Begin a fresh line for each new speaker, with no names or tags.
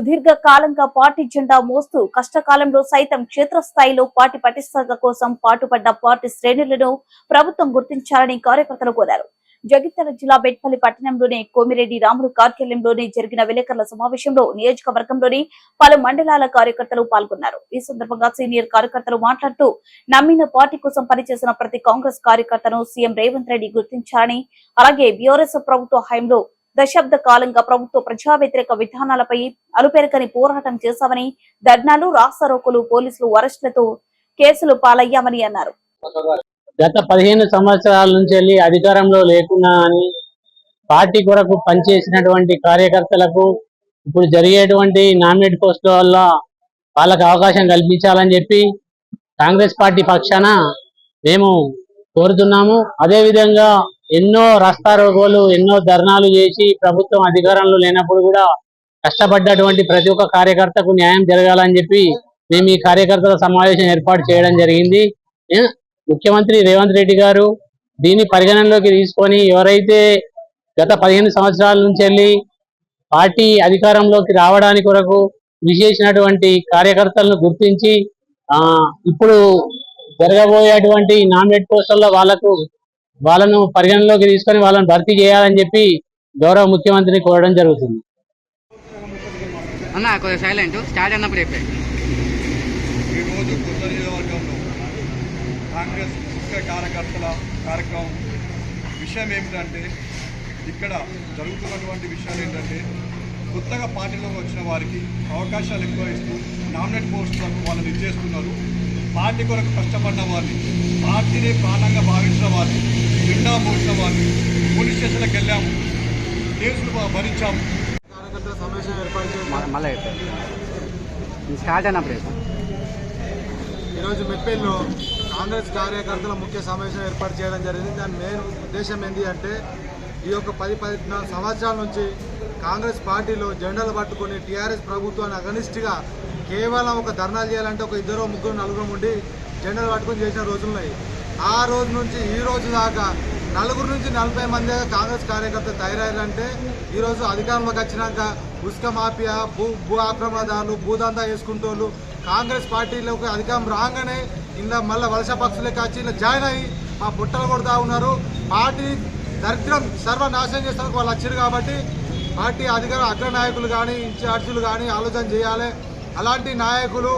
సుదీర్ఘ కాలంగా పార్టీ జెండా మోస్తూ కష్టకాలంలో సైతం క్షేత్రస్థాయిలో పార్టీ పటిష్టత కోసం పాటుపడ్డ పార్టీ శ్రేణులను ప్రభుత్వం గుర్తించాలని కార్యకర్తలు కోరారు. జగిత్యాల జిల్లా బెట్పల్లి పట్టణంలోని కోమిరెడ్డి రాములు కార్యాలయంలోని జరిగిన విలేకరుల సమావేశంలో నియోజకవర్గంలోని పలు మండలాల కార్యకర్తలు పాల్గొన్నారు. ఈ సందర్భంగా సీనియర్ కార్యకర్తలు మాట్లాడుతూ నమ్మిన పార్టీ కోసం పనిచేసిన ప్రతి కాంగ్రెస్ కార్యకర్తను సీఎం రేవంత్ రెడ్డి గుర్తించారని అలాగే బీఆర్ఎస్ ప్రభుత్వ హయాంలో దశాబ్ద కాలంగా ప్రభుత్వ ప్రజా వ్యతిరేక విధానాలపై అలుపెరకని పోరాటం చేశామని ధర్నాలు రాస్తారోకోలు పోలీసులు అరెస్టులతో కేసులు పాలయ్యామని అన్నారు.
గత పదిహేను సంవత్సరాల నుంచి వెళ్ళి అధికారంలో లేకున్నా అని పార్టీ కొరకు పనిచేసినటువంటి కార్యకర్తలకు ఇప్పుడు జరిగేటువంటి నామినేట్ పోస్టుల వల్ల వాళ్ళకు అవకాశం కల్పించాలని చెప్పి కాంగ్రెస్ పార్టీ పక్షాన మేము కోరుతున్నాము. అదేవిధంగా ఎన్నో రస్తారోగోలు ఎన్నో ధర్నాలు చేసి ప్రభుత్వం అధికారంలో లేనప్పుడు కూడా కష్టపడ్డటువంటి ప్రతి ఒక్క కార్యకర్తకు న్యాయం జరగాలని చెప్పి మేము ఈ కార్యకర్తల సమావేశం ఏర్పాటు చేయడం జరిగింది. ముఖ్యమంత్రి రేవంత్ రెడ్డి గారు దీన్ని పరిగణనలోకి తీసుకొని ఎవరైతే గత పదిహేను సంవత్సరాల నుంచి వెళ్ళి పార్టీ అధికారంలోకి రావడానికి కొరకు కృషి కార్యకర్తలను గుర్తించి ఇప్పుడు జరగబోయేటువంటి నామినేట్ పోస్టుల్లో వాళ్ళకు వాళ్ళను పరిగణనలోకి తీసుకొని వాళ్ళని భర్తీ చేయాలని చెప్పి గౌరవ ముఖ్యమంత్రిని కోరడం జరుగుతుంది.
అన్న కొద్దిగా సైలెంట్ స్టార్ట్ అన్నప్పుడు
ఈరోజు కొత్త నియోజకవర్గంలో కాంగ్రెస్ ముఖ్య కార్యకర్తల కార్యక్రమం విషయం ఏమిటంటే ఇక్కడ జరుగుతున్నటువంటి విషయాలు ఏంటంటే కొత్తగా పార్టీలోకి వచ్చిన వారికి అవకాశాలు ఎక్కువ ఇస్తూ నామినేట్ పోస్టులకు వాళ్ళని ఇచ్చేస్తున్నారు పార్టీ కొరకు కష్టపడిన వారిని పార్టీని ప్రాణంగా భావించిన వారిని జెండా మోసిన వారిని పోలీస్ స్టేషన్లకు వెళ్ళాము. కేసులు భరించాము.
కార్యకర్తల సమావేశం ఏర్పాటు చేసి ఈరోజు మెట్పల్లిలో కాంగ్రెస్ కార్యకర్తల ముఖ్య సమావేశం ఏర్పాటు చేయడం జరిగింది. దాని మెయిన్ ఉద్దేశం ఏంటి అంటే ఈ యొక్క పది పదిహేను సంవత్సరాల నుంచి కాంగ్రెస్ పార్టీలో జెండాలు పట్టుకొని టీఆర్ఎస్ ప్రభుత్వాన్ని అగనిస్ట్గా కేవలం ఒక ధర్నాలు చేయాలంటే ఒక ఇద్దరు ముగ్గురు నలుగురు ఉండి జెండాలు పట్టుకొని చేసిన రోజులున్నాయి. ఆ రోజు నుంచి ఈ రోజు దాకా నలుగురు నుంచి నలభై మంది కాంగ్రెస్ కార్యకర్తలు తయారయ్యారంటే ఈరోజు అధికారంలోకి వచ్చినాక ఉసుక మాఫియా భూ భూ ఆక్రమణదారులు భూదందా వేసుకుంటూ కాంగ్రెస్ పార్టీలోకి అధికారం రాగానే ఇందా మళ్ళీ వలస పక్షులకి వచ్చి ఇలా జాయిన్ అయ్యి మా బుట్టలు కొడుతూ ఉన్నారు. పార్టీ దరిద్రం సర్వనాశనం చేస్తానికి వాళ్ళు వచ్చారు కాబట్టి పార్టీ అధికార అగ్ర నాయకులు కానీ ఇన్ఛార్జీలు కానీ ఆలోచన చేయాలి. అలాంటి నాయకులు